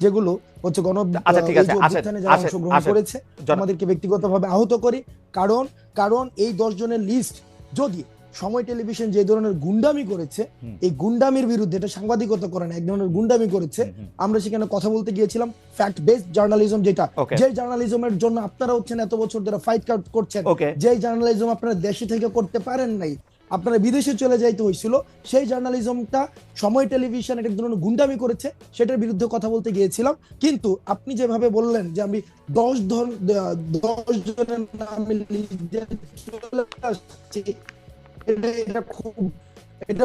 যেগুলো হচ্ছে গণ আচ্ছা, ঠিক আছে, অংশগ্রহণ করেছে আমাদেরকে ব্যক্তিগতভাবে আহত করি কারণ কারণ এই দশ জনের লিস্ট যদি সময় টেলিভিশন যে ধরনের গুন্ডামি করেছে এই গুন্ডামির বিরুদ্ধে এটা সাংবাদিকতা করে না এক ধরনের গুন্ডামি করেছে। আমরা সেখানে কথা বলতে গিয়েছিলাম ফ্যাক্ট বেসড জার্নালিজম যেটা. যে জার্নালিজমের জন্য আপনারা হচ্ছেন এত বছর ধরে ফাইট করছেন. যে জার্নালিজম আপনারা দেশে থেকে করতে পারেন নাই আপনারা বিদেশে চলে যাইতে হয়েছিল সেই জার্নালিজমটা সময় টেলিভিশন এটা ধরনের গুন্ডামি করেছে, সেটার বিরুদ্ধে কথা বলতে গিয়েছিলাম। কিন্তু আপনি যেভাবে বললেন যে আমি দশ ধর দশ জনের নামে এটা খুব, এটা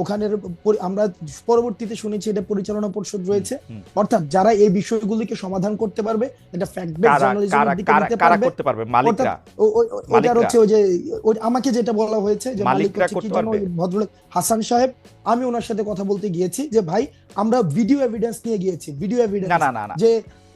ওখানের আমরা পরবর্তীতে শুনেছি এটা পরিচালনা পরিষদ রয়েছে। অর্থাৎ যারা এই বিষয়গুলিকে সমাধান করতে পারবে এটা ফ্যাক্ট বেস জার্নালিজমের দিকে নিতে পারবে। করতে পারবে? মালিকরা। ওটার হচ্ছে ওই যে আমাকে যেটা বলা হয়েছে যে মালিক কি যেন ভদ্রলোক হাসান সাহেব আমি ওনার সাথে কথা বলতে গিয়েছি যে ভাই আমরা ভিডিও এভিডেন্স নিয়ে গিয়েছি ভিডিও এভিডেন্স যে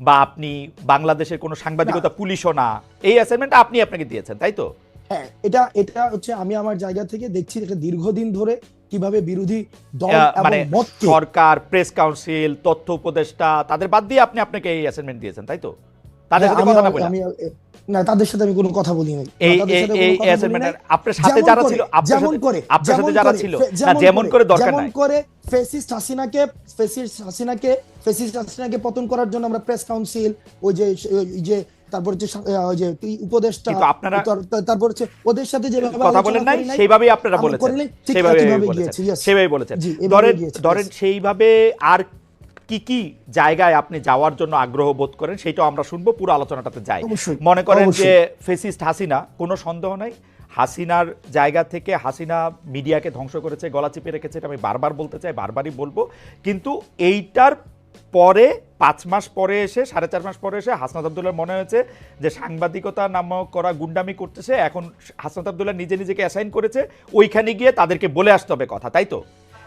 বা আপনি বাংলাদেশের কোনো সাংবাদিকতা পুলিশও না এই অ্যাসাইনমেন্ট আপনি আপনাকে দিয়েছেন তাই তো? হ্যাঁ এটা এটা হচ্ছে আমি আমার জায়গা থেকে দেখছি এটা দীর্ঘদিন ধরে কীভাবে বিরোধী দল এবং মানে সরকার প্রেস কাউন্সিল তথ্য উপদেষ্টা তাদের বাদ দিয়ে আপনি আপনাকে এই অ্যাসাইনমেন্ট দিয়েছেন তাই তো? তাদের সাথে কথা না বলে। না তাদের সাথে আমি কোনো কথা বলি নাই। এই আপনার সাথে যারা ছিল আপনার যেমন সাথে করে আপনার সাথে যারা ছিল। না যেমন করে দরকার যেমন করে ফেসিস্ট হাসিনাকে ফেসিস্ট হাসিনাকে ফেসিস্ট হাসিনাকে পতন করার জন্য আমরা প্রেস কাউন্সিল ওই যে যে তারপর যে আপনারা- তার- তার- তারপর হচ্ছে ওদের সাথে যেভাবে কথা বলেন নাই সেইভাবেই আপনারা বলেছেন। বলেছেন। বলেছেন। ধরেন ধরেন সেইভাবে আর কি কি জায়গায় আপনি যাওয়ার জন্য আগ্রহ বোধ করেন সেটাও আমরা শুনব পুরো আলোচনাটাতে যাই। মনে করেন যে ফেসিস্ট হাসিনা কোনো সন্দেহ নাই। হাসিনার জায়গা থেকে হাসিনা মিডিয়াকে ধ্বংস করেছে গলা চিপে রেখেছে এটা আমি বারবার বলতে চাই বারবারই বলব। কিন্তু এইটার পরে পাঁচ মাস পরে এসে সাড়ে চার মাস পরে এসে হাসনাত আবদুল্লার মনে হয়েছে যে সাংবাদিকতা নামক করা গুন্ডামি করতেছে এখন হাসনাত আবদুল্লাহ নিজে নিজেকে অ্যাসাইন করেছে ওইখানে গিয়ে তাদেরকে বলে আসতে হবে কথা তাই তো?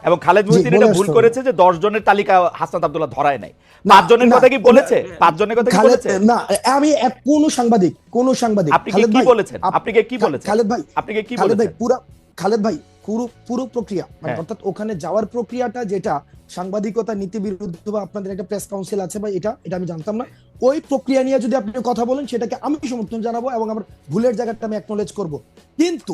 এবং খালেদ মহিউদ্দিন এটা ভুল করেছে যে দশ জনের তালিকা হাসনাত আবদুল্লাহ ধরায় নাই। পাঁচ জনের কথা কি বলেছে? পাঁচ জনের কথা কি বলেছে? না আমি এক কোন সাংবাদিক কোন সাংবাদিক আপনি কি বলেছেন? আপনি কি বলেছেন? খালেদ ভাই আপনি কি খালেদ ভাই বলেছেন? পুরো খালেদ ভাই পুরো পুরো প্রক্রিয়া মানে হ্যাঁ। অর্থাৎ ওখানে যাওয়ার প্রক্রিয়াটা যেটা সাংবাদিকতা নীতি বিরুদ্ধ বা আপনাদের একটা প্রেস কাউন্সিল আছে বা এটা এটা আমি জানতাম না। ওই প্রক্রিয়া নিয়ে যদি আপনি কথা বলেন সেটাকে আমি সমর্থন জানাব এবং আমার ভুলের জায়গাটা আমি অ্যাকনোলেজ করব। কিন্তু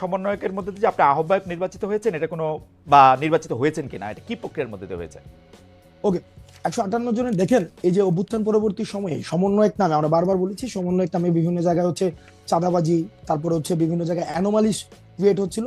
সমন্বয়কের মধ্যে যে আপনি আহ্বায়ক নির্বাচিত হয়েছেন, এটা কোনো বা নির্বাচিত হয়েছেন কিনা, এটা কি প্রক্রিয়ার মধ্যে দিয়ে হয়েছে? ওকে, একশো আটান্ন জনের দেখেন, এই যে অভ্যুত্থান পরবর্তী সময়ে, সমন্বয়ক নামে আমরা বারবার বলেছি, সমন্বয়ক নামে বিভিন্ন জায়গায় হচ্ছে চাঁদাবাজি, তারপরে হচ্ছে বিভিন্ন জায়গায় অ্যানোমালিস ক্রিয়েট হচ্ছিল।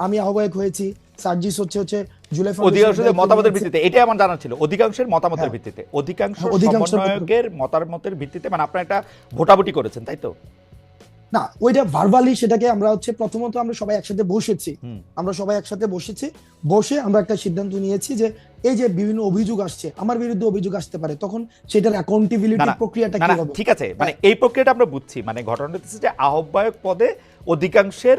আমি আহ্বায়ক হয়েছি সার্জিস হচ্ছে হচ্ছে জুলাই অধিকাংশের মতামতের ভিত্তিতে এটাই আমার জানা ছিল অধিকাংশের মতামতের হ্যাঁ। ভিত্তিতে অধিকাংশ হ্যাঁ, সমন্বয়কের মতামতের ভিত্তিতে মানে আপনারা একটা ভোটাভুটি করেছেন তাই তো? না ওইটা ভার্বালি সেটাকে আমরা হচ্ছে প্রথমত আমরা সবাই একসাথে বসেছি। আমরা সবাই একসাথে বসেছি বসে আমরা একটা সিদ্ধান্ত নিয়েছি যে এই যে বিভিন্ন অভিযোগ আসছে আমার বিরুদ্ধে অভিযোগ আসতে পারে তখন সেটার অ্যাকাউন্টেবিলিটি প্রক্রিয়াটা কি হবে ঠিক আছে মানে এই প্রক্রিয়াটা আমরা বুঝছি মানে ঘটনাটা হচ্ছে যে আহ্বায়ক পদে অধিকাংশের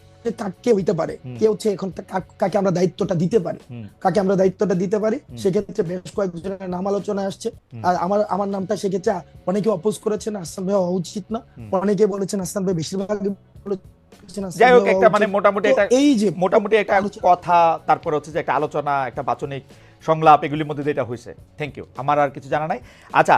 কে হইতে পারে? কে হচ্ছে এখন কাকে আমরা দায়িত্বটা দিতে পারি? কাকে আমরা দায়িত্বটা দিতে পারি? সেক্ষেত্রে বেশ কয়েকজনের নাম আলোচনা আসছে। আর আমার আমার নামটা সেক্ষেত্রে অনেকে অপোজ করেছেন আসলাম ভাই হওয়া উচিত না। অনেকে বলেছেন আসলাম ভাই বেশিরভাগ যাই হোক একটা মানে মোটামুটি একটা এই যে মোটামুটি একটা কথা তারপর হচ্ছে যে একটা আলোচনা একটা বাচনিক সংলাপ এগুলির মধ্যে দিয়ে এটা হয়েছে। থ্যাংক ইউ আমার আর কিছু জানা নাই। আচ্ছা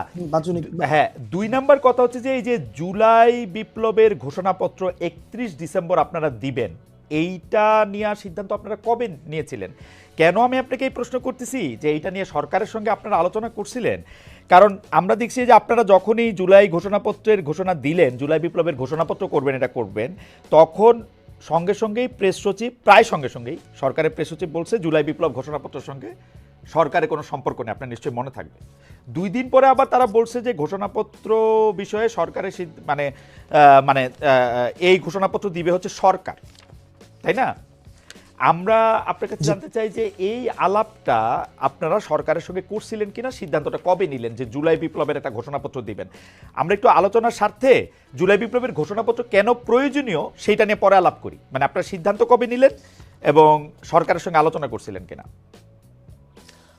হ্যাঁ দুই নাম্বার কথা হচ্ছে যে এই যে জুলাই বিপ্লবের ঘোষণাপত্র একত্রিশ ডিসেম্বর আপনারা দিবেন এইটা নেওয়ার সিদ্ধান্ত আপনারা কবে নিয়েছিলেন? কেন আমি আপনাকে এই প্রশ্ন করতেছি যে এইটা নিয়ে সরকারের সঙ্গে আপনারা আলোচনা করছিলেন? কারণ আমরা দেখছি যে আপনারা যখনই জুলাই ঘোষণাপত্রের ঘোষণা দিলেন জুলাই বিপ্লবের ঘোষণাপত্র করবেন এটা করবেন তখন সঙ্গে সঙ্গেই প্রেস সচিব প্রায় সঙ্গে সঙ্গেই সরকারের প্রেস সচিব বলছে জুলাই বিপ্লব ঘোষণাপত্রের সঙ্গে সরকারের কোনো সম্পর্ক নেই আপনার নিশ্চয়ই মনে থাকবে। দুই দিন পরে আবার তারা বলছে যে ঘোষণাপত্র বিষয়ে সরকারের মানে মানে এই ঘোষণাপত্র দিবে হচ্ছে সরকার তাই না? আমরা আপনার কাছে জানতে চাই যে এই আলাপটা আপনারা সরকারের সঙ্গে করছিলেন কিনা সিদ্ধান্তটা কবে নিলেন যে জুলাই বিপ্লবের একটা ঘোষণাপত্র দিবেন? আমরা একটু আলোচনার স্বার্থে জুলাই বিপ্লবের ঘোষণাপত্র কেন প্রয়োজনীয় সেইটা নিয়ে পরে আলাপ করি। মানে আপনার সিদ্ধান্ত কবে নিলেন এবং সরকারের সঙ্গে আলোচনা করছিলেন কিনা?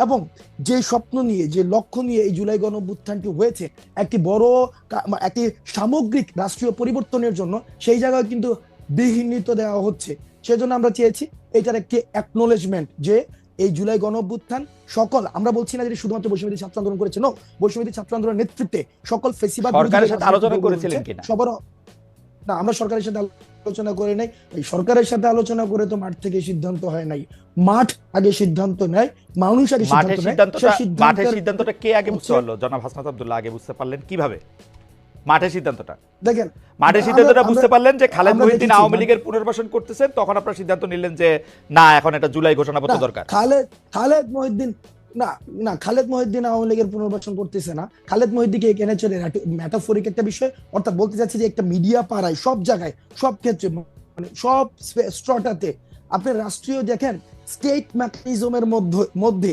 এবং যে স্বপ্ন নিয়ে যে লক্ষ্য নিয়ে এই জুলাই গণ হয়েছে একটি বড় একটি সামগ্রিক রাষ্ট্রীয় পরিবর্তনের জন্য সেই জায়গায় কিন্তু বিহীনিত দেওয়া হচ্ছে সেজন্য আমরা চেয়েছি এটার একটি অ্যাকনোলেজমেন্ট যে এই জুলাই গণ সকল আমরা বলছি না যে শুধুমাত্র বৈষম্যদী ছাত্র আন্দোলন করেছে নো বৈষম্যদী ছাত্র আন্দোলনের নেতৃত্বে সকল ফেসিবাদ সরকারের সাথে আলোচনা করেছিলেন কিনা? সবার না আমরা সরকারের সাথে আলোচনা করে নাই এই সরকারের সাথে আলোচনা করে তো মাঠ থেকে সিদ্ধান্ত হয় নাই। মাঠ আগে সিদ্ধান্ত নেয় মানুষ আগে সিদ্ধান্ত মাঠের সিদ্ধান্তটা কে আগে বুঝতে পারল জনাব হাসনাত আব্দুল্লাহ আগে বুঝতে পারলেন কীভাবে? মাঠের সিদ্ধান্তটা। দেখেন মাঠের সিদ্ধান্তটা বুঝতে পারলেন যে খালেদ মহিউদ্দিন আওয়ামী লীগের পুনর্বাসন করতেছেন তখন আপনার সিদ্ধান্ত নিলেন যে না এখন এটা জুলাই ঘোষণাপত্র না, দরকার। খালেদ খালেদ মহিউদ্দিন না না, খালেদ মহিউদ্দিন আওয়ামী লীগের পুনর্বাসন করতেছে না। খালেদ মহিউদ্দিনকে এখানে চলে ম্যাটাফোরিক একটা বিষয়। অর্থাৎ বলতে চাচ্ছি যে একটা মিডিয়া পাড়ায়, সব জায়গায়, সব ক্ষেত্রে মানে সব স্ট্রটাতে আপনি রাষ্ট্রীয় দেখেন স্টেট মেকানিজমের মধ্যে মধ্যে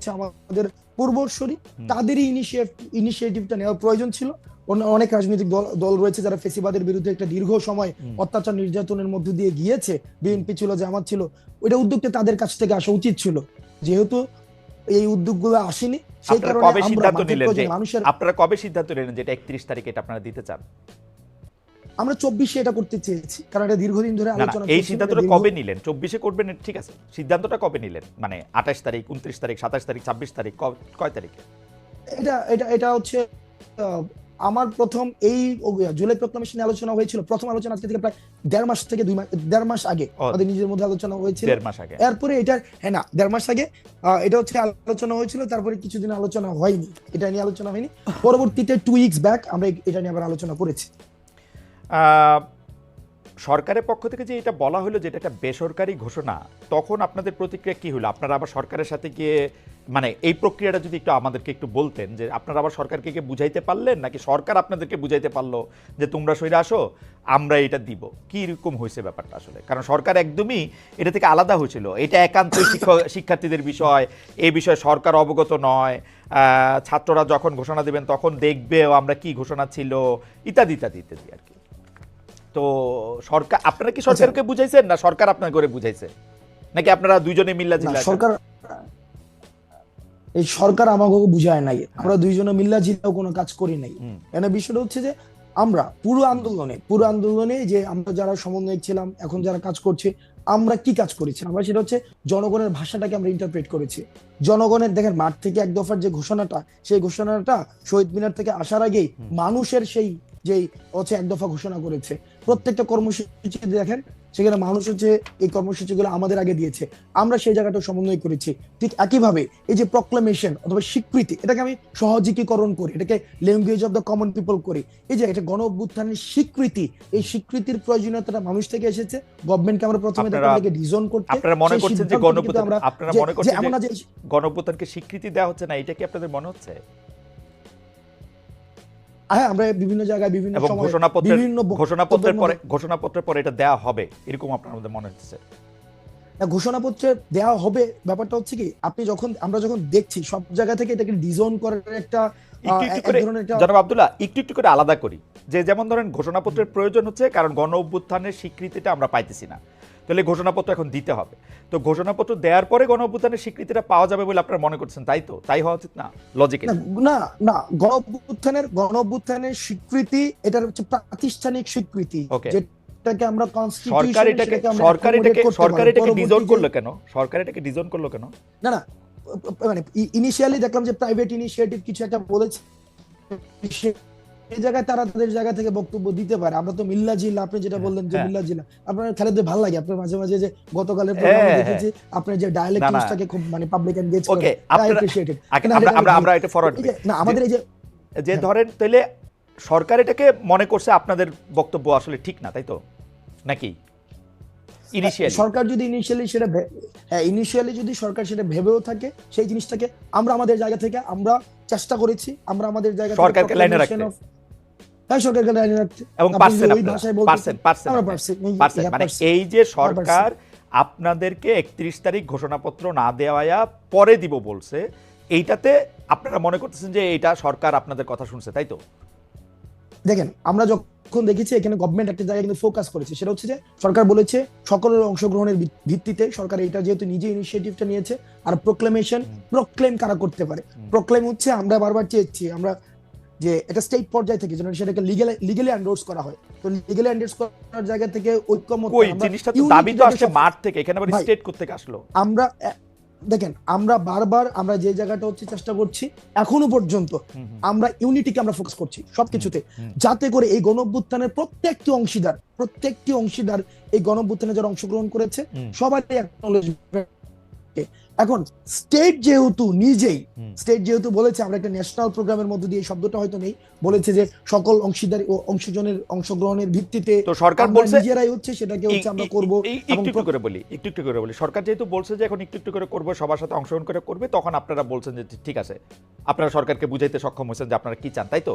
হচ্ছে আমাদের পূর্বসরী। তাদেরই ইনিশিয়েটিভটা নেওয়ার প্রয়োজন ছিল। অনেক রাজনৈতিক দল দল রয়েছে যারা ফেসিবাদের বিরুদ্ধে একটা দীর্ঘ সময় অত্যাচার নির্যাতনের মধ্য দিয়ে গিয়েছে। বিএনপি ছিল জামাত ছিল। ওইটা উদ্যোগটা তাদের কাছ থেকে আসা উচিত ছিল। যেহেতু এই উদ্যোগগুলো আসেনি সেই আপনারা কারণে কবে আমরা সিদ্ধান্ত নিলেন যে মানুষের আপনারা কবে সিদ্ধান্ত নিলেন যে এটা একত্রিশ তারিখে এটা আপনারা দিতে চান? আমরা চব্বিশে এটা করতে চেয়েছি কারণ এটা দীর্ঘদিন ধরে আলোচনা এই সিদ্ধান্তটা কবে নিলেন? চব্বিশে করবেন ঠিক আছে সিদ্ধান্তটা কবে নিলেন? মানে আঠাশ তারিখ উনত্রিশ তারিখ সাতাশ তারিখ ছাব্বিশ তারিখ কয় তারিখে? এটা এটা এটা হচ্ছে আমার প্রথম এই জুলাই প্রক্লামেশন আলোচনা হয়েছিল প্রথম আলোচনা আজকে থেকে প্রায় দেড় মাস থেকে দুই মাস দেড় মাস আগে আমাদের নিজের মধ্যে আলোচনা হয়েছিল। দেড় মাস আগে। এরপরে এটা হ্যাঁ না দেড় মাস আগে এটা হচ্ছে আলোচনা হয়েছিল তারপরে কিছুদিন আলোচনা হয়নি এটা নিয়ে আলোচনা হয়নি। পরবর্তীতে টু উইকস ব্যাক আমরা এটা নিয়ে আবার আলোচনা করেছি। সরকারের পক্ষ থেকে যে এটা বলা হলো যে এটা একটা বেসরকারি ঘোষণা, তখন আপনাদের প্রতিক্রিয়া কি হলো? আপনারা আবার সরকারের সাথে গিয়ে মানে এই প্রক্রিয়াটা যদি একটু আমাদেরকে একটু বলতেন যে আপনারা আবার সরকারকে গিয়ে বুঝাইতে পারলেন, নাকি সরকার আপনাদেরকে বুঝাইতে পারল যে তোমরা সইরা আসো, আমরা এটা দিব? কি রকম হয়েছে ব্যাপারটা আসলে? কারণ সরকার একদমই এটা থেকে আলাদা হয়েছিল। এটা একান্ত শিক্ষার্থীদের বিষয়, এ বিষয়ে সরকার অবগত নয় ছাত্ররা যখন ঘোষণা দেবেন তখন দেখবেও আমরা কি ঘোষণা ছিল, ইত্যাদি ইত্যাদি ইত্যাদি আর কি। তো সরকার আপনারা কি সরকারকে বুঝাইছেন না সরকার আপনার করে বুঝাইছে? নাকি আপনারা দুইজনে মিল্লা জিল্লা সরকার এই সরকার আমাকে বুঝায় নাই। আমরা দুইজনে মিল্লা জিল্লাও কোনো কাজ করি নাই। এখানে বিষয়টা হচ্ছে যে আমরা পুরো আন্দোলনে পুরো আন্দোলনে যে আমরা যারা সমন্বয়ক ছিলাম এখন যারা কাজ করছে আমরা কি কাজ করেছি? আমরা সেটা হচ্ছে জনগণের ভাষাটাকে আমরা ইন্টারপ্রেট করেছি। জনগণের দেখেন মাঠ থেকে এক দফার যে ঘোষণাটা সেই ঘোষণাটা শহীদ মিনার থেকে আসার আগেই মানুষের সেই যেই হচ্ছে এক দফা ঘোষণা করেছে। প্রত্যেকটা কর্মসূচি দেখেন সেখানে মানুষ হচ্ছে এই কর্মসূচিগুলো আমাদের আগে দিয়েছে। আমরা সেই জায়গাটা সমন্বয় করেছি। ঠিক একইভাবে এই যে প্রক্লামেশন অথবা স্বীকৃতি এটাকে আমি সহজীকরণ করি এটাকে language of the common people করি। এই যে এটা গণ অভ্যুত্থানের স্বীকৃতি এই স্বীকৃতির প্রয়োজনীয়তাটা মানুষ থেকে এসেছে। গভর্নমেন্টকে আমরা প্রথমে আপনারা- ডিজন করতে আপনারা মনে করছেন যে আমরা আপনারা মনে যে করছেন এমন যে না যে গণঅভ্যুত্থানকে স্বীকৃতি দেওয়া হচ্ছে না এটা কি আপনাদের মনে হচ্ছে? হ্যাঁ আমরা বিভিন্ন জায়গায় বিভিন্ন এবং সময় ঘোষণাপত্রের বিভিন্ন ঘোষণাপত্রের পরে ঘোষণাপত্রের পরে এটা দেওয়া হবে এরকম আপনার মধ্যে মনে হচ্ছে? ঘোষণাপত্রে দেওয়া হবে ব্যাপারটা হচ্ছে কি আপনি যখন আমরা যখন দেখছি সব জায়গা থেকে এটাকে ডিজন করার একটা জনাব আব্দুল্লাহ একটু একটু করে আলাদা করি। যে যেমন ধরেন ঘোষণাপত্রের প্রয়োজন হচ্ছে কারণ গণ অভ্যুত্থানের স্বীকৃতিটা আমরা পাইতেছি না। তাহলে ঘোষণাপত্র এখন দিতে হবে। তো ঘোষণাপত্র দেওয়ার পরে গণ অভ্যুত্থানের স্বীকৃতিটা পাওয়া যাবে বলে আপনারা মনে করছেন তাই তো? তাই হওয়া উচিত না? লজিকে না না না গণ অভ্যুত্থানের গণ অভ্যুত্থানের স্বীকৃতি এটার হচ্ছে প্রাতিষ্ঠানিক স্বীকৃতি. যেটাকে আমরা সরকার এটাকে সরকার এটাকে সরকার এটাকে ডিজোন করল কেন? সরকার এটাকে ডিজোন করল কেন? না না মানে ইনিশিয়ালি দেখলাম যে প্রাইভেট ইনিশিয়েটিভ কিছু একটা বলেছে এই জায়গায় তারা তাদের জায়গা থেকে বক্তব্য দিতে পারে আমরা তো মিল্লা জিল্লা আপনি যেটা বললেন যে হ্যাঁ। মিল্লা জিল্লা আপনার খেলাতে ভালো লাগে আপনার মাঝে মাঝে যে গতকালের প্রোগ্রামে হ্যাঁ, দেখেছি আপনার যে ডায়ালেক্ট। ইউজটাকে খুব মানে পাবলিক এনগেজ করে আই আমরা আমরা এটা ফরওয়ার্ড না আমাদের এই যে যে হ্যাঁ। ধরেন তাহলে সরকার এটাকে মনে করছে আপনাদের বক্তব্য আসলে ঠিক না তাই তো নাকি ইনিশিয়ালি সরকার যদি ইনিশিয়ালি সেটা হ্যাঁ ইনিশিয়ালি যদি সরকার সেটা ভেবেও থাকে সেই জিনিসটাকে আমরা আমাদের জায়গা থেকে আমরা চেষ্টা করেছি আমরা আমাদের জায়গা থেকে সরকারকে লাইনে রাখতে। হ্যাঁ এবং পারছেন পারছেন পারছেন এই- হ্যাঁ, মানে এই যে সরকার আপনাদেরকে একত্রিশ তারিখ ঘোষণাপত্র না দেওয়া পরে দিব বলছে এইটাতে আপনারা মনে করতেছেন যে এটা সরকার আপনাদের কথা শুনছে তাই তো? দেখেন আমরা যখন দেখেছি এখানে গভর্নমেন্ট একটা জায়গায় কিন্তু ফোকাস করেছে সেটা হচ্ছে যে সরকার বলেছে সকলের অংশগ্রহণের ভিত্তিতে সরকার এটা যেহেতু নিজে ইনিশিয়েটিভটা নিয়েছে আর প্রোক্লেমেশন। প্রোক্লেম কারা করতে পারে। প্রোক্লেম হচ্ছে আমরা বারবার চেয়েছি আমরা যে এটা স্টেট পর্যায় থেকে যেন সেটাকে লিগেলি লিগেলি এন্ডোর্স করা হয়। তো লিগেলি এন্ডোর্স করার জায়গা থেকে ঐক্যমত আমরা জিনিসটা তো দাবি তো আসছে মাঠ থেকে এখানে আবার স্টেট করতে আসলো? আমরা দেখেন আমরা বারবার আমরা যে জায়গাটা হচ্ছে চেষ্টা করছি এখনও পর্যন্ত আমরা ইউনিটিকে আমরা ফোকাস করছি সবকিছুতে। যাতে করে এই গণঅভ্যুত্থানের প্রত্যেকটি অংশীদার প্রত্যেকটি অংশীদার এই গণঅভ্যুত্থানে যারা অংশগ্রহণ করেছে হুম, সবারই এখন স্টেট যেহেতু নিজেই স্টেট যেহেতু বলেছে আমরা একটা ন্যাশনাল প্রোগ্রামের মধ্যে দিয়ে শব্দটা হয়তো নেই বলেছে যে সকল অংশীদার ও অংশজনের অংশগ্রহণের ভিত্তিতে তো সরকার বলছে নিজেরাই হচ্ছে সেটাকে হচ্ছে আমরা করব একটু একটু করে বলি একটু একটু করে বলি। সরকার যেহেতু বলছে যে এখন একটু একটু করে করবে সবার সাথে অংশগ্রহণ করে করবে তখন আপনারা বলছেন যে ঠিক আছে। আপনারা সরকারকে বুঝাইতে সক্ষম হয়েছেন যে আপনারা কি চান তাই তো?